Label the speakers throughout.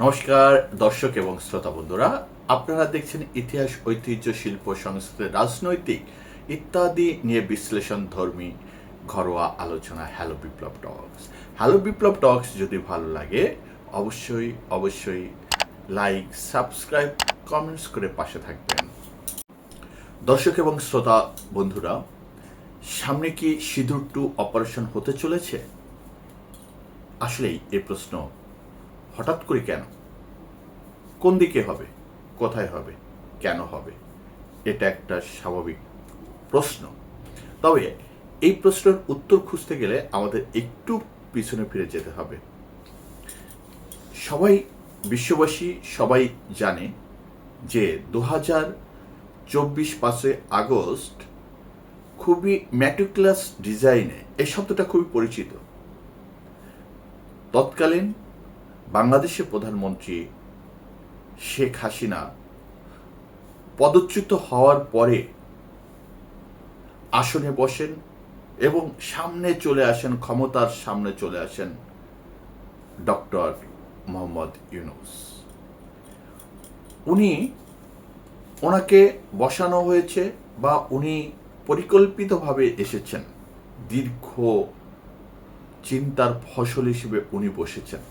Speaker 1: নমস্কার, দর্শক এবং শ্রোতা বন্ধুরা, আপনারা দেখছেন ইতিহাস, ঐতিহ্য, শিল্প, সংস্কৃতি, রাজনৈতিক ইত্যাদি নিয়ে বিশ্লেষণ ধর্মী ঘরোয়া আলোচনা হ্যালো বিপ্লব টক্স হ্যালো বিপ্লব টক্স যদি ভালো লাগে, অবশ্যই অবশ্যই লাইক সাবস্ক্রাইব কমেন্টস করে পাশে থাকবেন। দর্শক এবং শ্রোতা বন্ধুরা, সামনে কি সিঁদুর টু অপারেশন হতে চলেছে? আসলেই এই প্রশ্ন হঠাৎ করে কেন? কোন দিকে হবে? কোথায় হবে? কেন হবে? এটা একটা স্বাভাবিক প্রশ্ন। তবে এই প্রশ্নের উত্তর খুঁজতে গেলে আমাদের একটু পিছনে ফিরে যেতে হবে। সবাই, বিশ্ববাসী সবাই জানে যে দু হাজার চব্বিশ পাঁচে আগস্ট খুবই ম্যাটিকুলাস ডিজাইনে এই শব্দটা খুবই পরিচিত। তৎকালীন বাংলাদেশের প্রধানমন্ত্রী শেখ হাসিনা পদচ্যুত হওয়ার পরে আসনে বসেন এবং সামনে চলে আসেন, ক্ষমতার সামনে চলে আসেন ডক্টর মোহাম্মদ ইউনুস। উনি ওনাকে বসানো হয়েছে বা উনি পরিকল্পিতভাবে এসেছেন। দীর্ঘ চিন্তার ফসল হিসেবে উনি বসেছেন।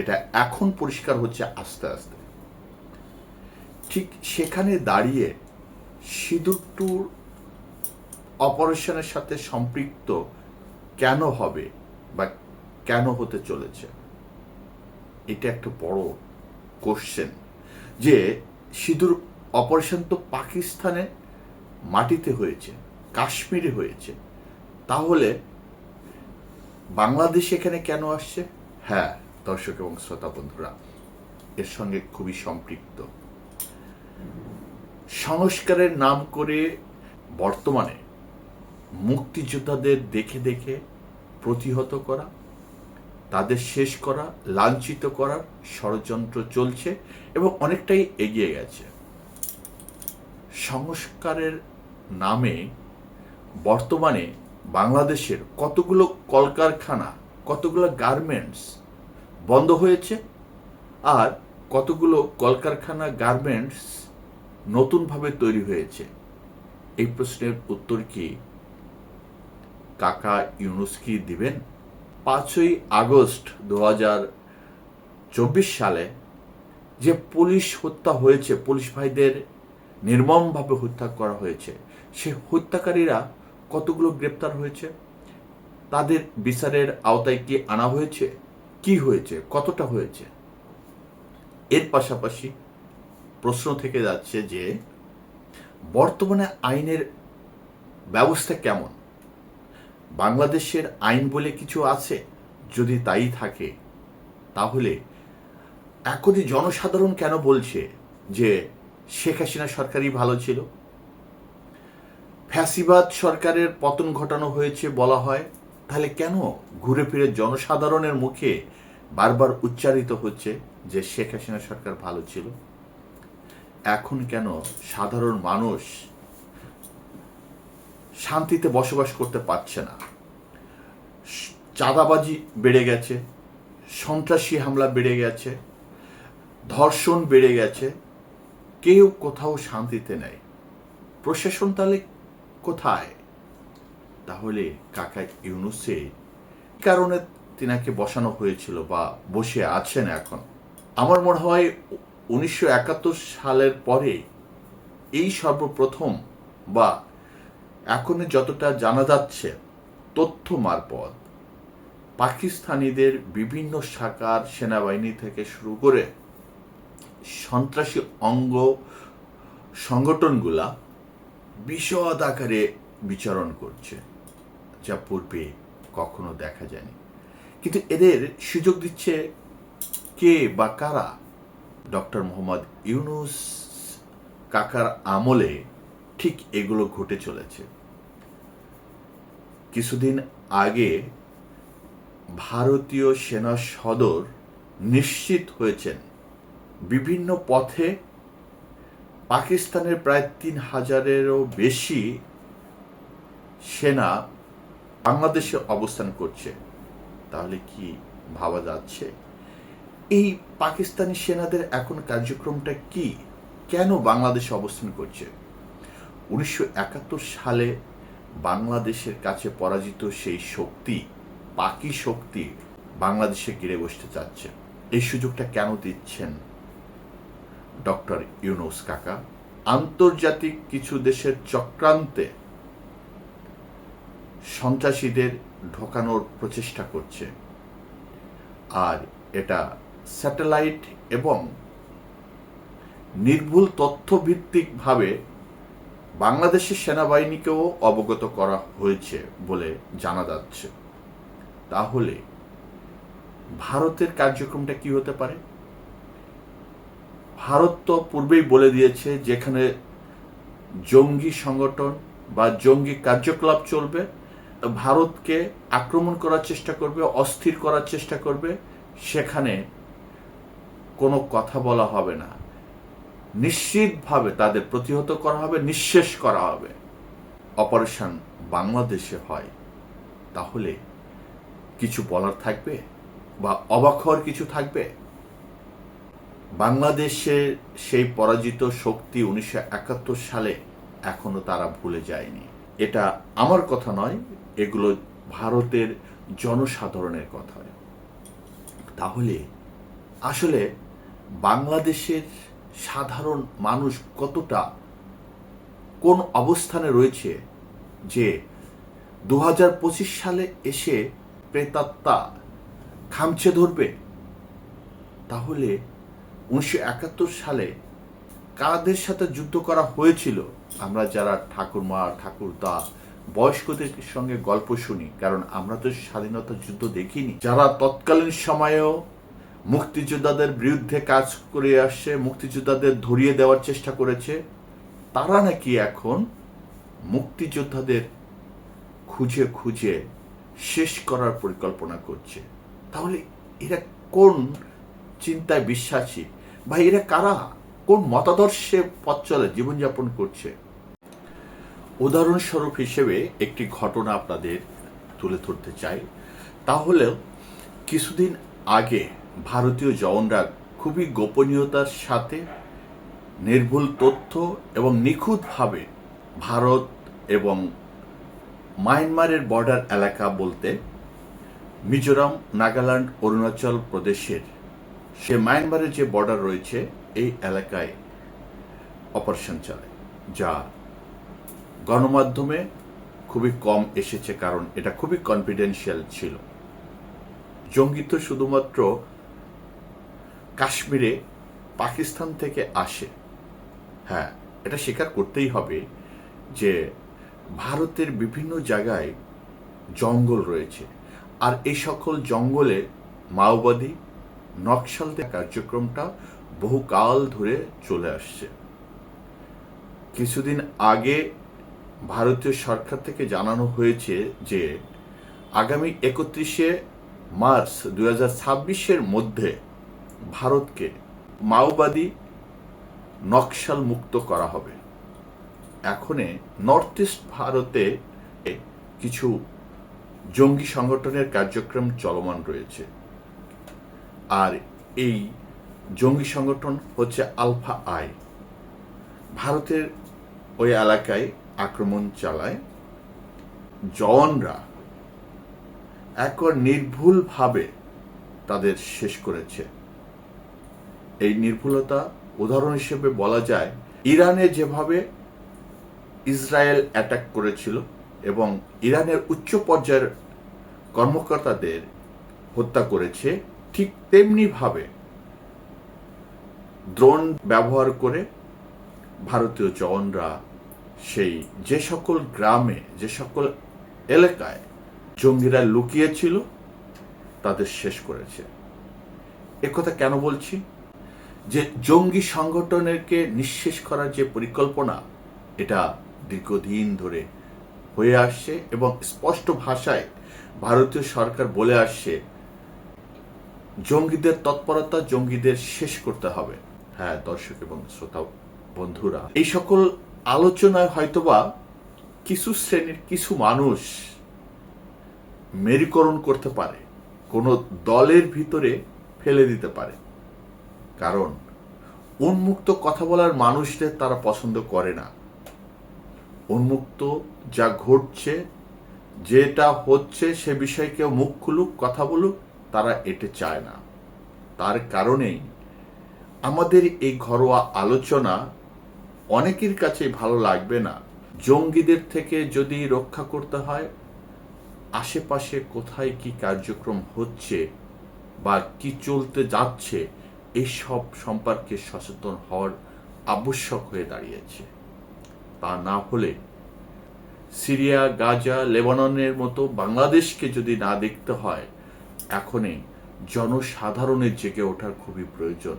Speaker 1: এটা এখন পরিষ্কার হচ্ছে আস্তে আস্তে। ঠিক সেখানে দাঁড়িয়ে সিঁদুর ট্যুর অপারেশনের সাথে সম্পৃক্ত কেন হবে বা কেন হতে চলেছে? এটা একটা বড় কোশ্চেন যে সিঁদুর অপারেশন তো পাকিস্তানে মাটিতে হয়েছে, কাশ্মীরে হয়েছে। তাহলে বাংলাদেশ এখানে কেন আসছে? হ্যাঁ দর্শক এবং শ্রোতা বন্ধুরা, এর সঙ্গে খুবই সম্পৃক্ত। সংস্কারের নাম করে বর্তমানে মুক্তিযোদ্ধাদের দেখে দেখে প্রতিহত করা, তাদের শেষ করা, লাঞ্ছিত করার ষড়যন্ত্র চলছে এবং অনেকটাই এগিয়ে গেছে। সংস্কারের নামে বর্তমানে বাংলাদেশের কতগুলো কলকারখানা, কতগুলো গার্মেন্টস বন্ধ হয়েছে। আর কতগুলো কলকারখানা গার্মেন্টস নতুনভাবে তৈরি হয়েছে? এই প্রশ্নের উত্তর কি কাকা ইউনুস কি দিবেন? পাঁচই আগস্ট দু চব্বিশ সালে যে পুলিশ হত্যা হয়েছে, পুলিশ ভাইদের নির্মমভাবে হত্যা করা হয়েছে, সে হত্যাকারীরা কতগুলো গ্রেপ্তার হয়েছে? তাদের বিচারের আওতায় কি আনা হয়েছে? কি হয়েছে? কতটা হয়েছে? এর পাশাপাশি প্রশ্ন থেকে যাচ্ছে যে, বর্তমানে আইনের ব্যবস্থা কেমন? বাংলাদেশের আইন বলে কিছু আছে? যদি তাই থাকে, তাহলে এখনই জনসাধারণ কেন বলছে যে শেখ হাসিনা সরকারই ভালো ছিল? ফ্যাসিবাদ সরকারের পতন ঘটানো হয়েছে বলা হয়। তাহলে কেন ঘুরে ফিরে জনসাধারণের মুখে বারবার উচ্চারিত হচ্ছে যে শেখ হাসিনা সরকার ভালো ছিল? এখন কেন সাধারণ মানুষ শান্তিতে বসবাস করতে পারছে না? চাঁদাবাজি বেড়ে গেছে, সন্ত্রাসী হামলা বেড়ে গেছে, ধর্ষণ বেড়ে গেছে, কেউ কোথাও শান্তিতে নেই। প্রশাসন তাহলে কোথায়? তাহলে কাকা ইউনুসে কারণে তিনাকে বসানো হয়েছিল বা বসে আছেন এখন? আমার মনে হয় উনিশশো একাত্তর সালের পরে এই সর্বপ্রথম বা এখন যতটা জানা যাচ্ছে তথ্য মারপথ পাকিস্তানিদের বিভিন্ন শাখার সেনাবাহিনী থেকে শুরু করে সন্ত্রাসী অঙ্গ সংগঠনগুলা বিশদ আকারে বিচরণ করছে। যা পূর্বে কখনো দেখা যায়নি। কিন্তু এদের সুযোগ দিচ্ছে কে বা কারা? ডক্টর মোহাম্মদ ইউনুস কাকার আমলে ঠিক এগুলো ঘটে চলেছে। কিছুদিন আগে ভারতীয় সেনা সদর নিশ্চিত হয়েছেন, বিভিন্ন পথে পাকিস্তানের প্রায় তিন হাজারেরও বেশি সেনা বাংলাদেশে অবস্থান করছে, তাহলে কি ভাবা যাচ্ছে? এই পাকিস্তানি সেনাদের এখন কার্যক্রমটা কি? কেন বাংলাদেশে অবস্থান করছে? উনিশশো একাত্তর সালে বাংলাদেশের কাছে পরাজিত সেই শক্তি পাকি শক্তি বাংলাদেশে গিরে বসতে চাচ্ছে। এই সুযোগটা কেন দিচ্ছেন ডক্টর ইউনুস কাকা? আন্তর্জাতিক কিছু দেশের চক্রান্তে সন্ত্রাসীদের ঢোকানোর প্রচেষ্টা করছে। আর এটা স্যাটেলাইট এবং নির্ভুল তথ্যভিত্তিকভাবে বাংলাদেশের সেনাবাহিনীকেও অবগত করা হয়েছে বলে জানা যাচ্ছে। তাহলে ভারতের কার্যক্রমটা কি হতে পারে? ভারত তো পূর্বেই বলে দিয়েছে যেখানে জঙ্গি সংগঠন বা জঙ্গি কার্যকলাপ চলবে ভারতকে আক্রমণ করার চেষ্টা করবে, অস্থির করার চেষ্টা করবে, সেখানে কোনো কথা বলা হবে না। নিশ্চিতভাবে তাদের প্রতিহত করা হবে, নিঃশেষ করা হবে। অপারেশন বাংলাদেশে হয়। তাহলে কিছু বলার থাকবে বা অবাক হওয়ার কিছু থাকবে? বাংলাদেশের সেই পরাজিত শক্তি উনিশশো একাত্তর সালে এখনও তারা ভুলে যায়নি। এটা আমার কথা নয়, এগুলো ভারতের জনসাধারণের কথা। তাহলে আসলে বাংলাদেশের সাধারণ মানুষ কতটা কোন অবস্থানে রয়েছে যে দু হাজার পঁচিশ সালে এসে প্রেতাত্মা খামছে ধরবে? তাহলে উনিশশো একাত্তর সালে কাদের সাথে যুদ্ধ করা হয়েছিল? আমরা যারা ঠাকুরমা, ঠাকুরদা, বয়স্কদের সঙ্গে গল্প শুনি, কারণ আমরা তো স্বাধীনতা যুদ্ধ দেখিনি। যারা তৎকালীন সময়েও মুক্তিযোদ্ধাদের বিরুদ্ধে কাজ করে আসছে, মুক্তিযোদ্ধাদের ধরিয়ে দেওয়ার চেষ্টা করেছে, তারা নাকি এখন মুক্তিযোদ্ধাদের খুঁজে খুঁজে শেষ করার পরিকল্পনা করছে। তাহলে এরা কোন চিন্তায় বিশ্বাসী? বা এরা কারা? কোন মতাদর্শে পথ চলে, জীবনযাপন করছে? উদাহরণস্বরূপ হিসেবে একটি ঘটনা আপনাদের তুলে ধরতে চাই। তাহলে কিছুদিন আগে ভারতীয় জওয়ানরা খুবই গোপনীয়তার সাথে নির্ভুল তথ্য এবং নিখুঁতভাবে ভারত এবং মায়ানমারের বর্ডার এলাকা বলতে মিজোরাম, নাগাল্যান্ড, অরুণাচল প্রদেশের সে মায়ানমারের যে বর্ডার রয়েছে, এই এলাকায় অপারেশন চালায় যা গণমাধ্যমে খুবই কম এসেছে কারণ এটা খুবই কনফিডেন্সিয়াল ছিল। জঙ্গি তো শুধুমাত্র কাশ্মীরে পাকিস্তান থেকে আসে। হ্যাঁ এটা স্বীকার করতেই হবে যে ভারতের বিভিন্ন জায়গায় জঙ্গল রয়েছে। আর এই সকল জঙ্গলে মাওবাদী নকশালদের কার্যক্রমটা বহুকাল ধরে চলে আসছে। কিছুদিন আগে ভারতীয় সরকার থেকে জানানো হয়েছে যে আগামী একত্রিশে মার্চ দু হাজার মধ্যে ভারতকে মাওবাদী নকশাল মুক্ত করা হবে। এখনে নর্থ ইস্ট ভারতে কিছু জঙ্গি সংগঠনের কার্যক্রম চলমান রয়েছে। আর এই জঙ্গি সংগঠন হচ্ছে আলফা আই ভারতের ওই এলাকায় আক্রমণ চালায়। জওয়ানরা একবার নির্ভুলভাবে তাদের শেষ করেছে। এই নির্ভুলতা উদাহরণ হিসেবে বলা যায়, ইরানে যেভাবে ইসরায়েল অ্যাটাক করেছিল এবং ইরানের উচ্চ পর্যায়ের কর্মকর্তাদের হত্যা করেছে, ঠিক তেমনিভাবে দ্রোণ ব্যবহার করে ভারতীয় জওয়ানরা সেই যে সকল গ্রামে, যে সকল এলাকায় জঙ্গিরা লুকিয়েছিল, তাদের শেষ করেছে। একথা কেন বলছি? যে জঙ্গি সংগঠনেরকে নিঃশেষ করার যে পরিকল্পনা, এটা দীর্ঘদিন ধরে হয়ে আসছে এবং স্পষ্ট ভাষায় ভারতীয় সরকার বলে আসছে, জঙ্গিদের তৎপরতা জঙ্গিদের শেষ করতে হবে। হ্যাঁ দর্শক এবং শ্রোতা, বন্ধুরা, এই সকল আলোচনায় হয়তোবা কিছু শ্রেণির কিছু মানুষ মেরুকরণ করতে পারে, কোনো দলের ভিতরে ফেলে দিতে পারে। কারণ, উন্মুক্ত কথা বলার মানুষদের তারা পছন্দ করে না। উন্মুক্ত যা ঘটছে, যেটা হচ্ছে সে বিষয়ে কেউ মুখ খুলুক, কথা বলুক, তারা এটা চায় না। তার কারণেই আমাদের এই ঘরোয়া আলোচনা অনেকের কাছে ভালো লাগবে না। জঙ্গিদের থেকে যদি রক্ষা করতে হয়, আশেপাশে কোথায় কি কার্যক্রম হচ্ছে বা কি চলতে যাচ্ছে, এসব সম্পর্কে সচেতন হওয়ার আবশ্যক হয়ে দাঁড়িয়েছে। তা না হলে সিরিয়া, গাজা, লেবাননের মতো বাংলাদেশকে যদি না দেখতে হয়, এখনই জনসাধারণের জেগে ওঠার খুবই প্রয়োজন।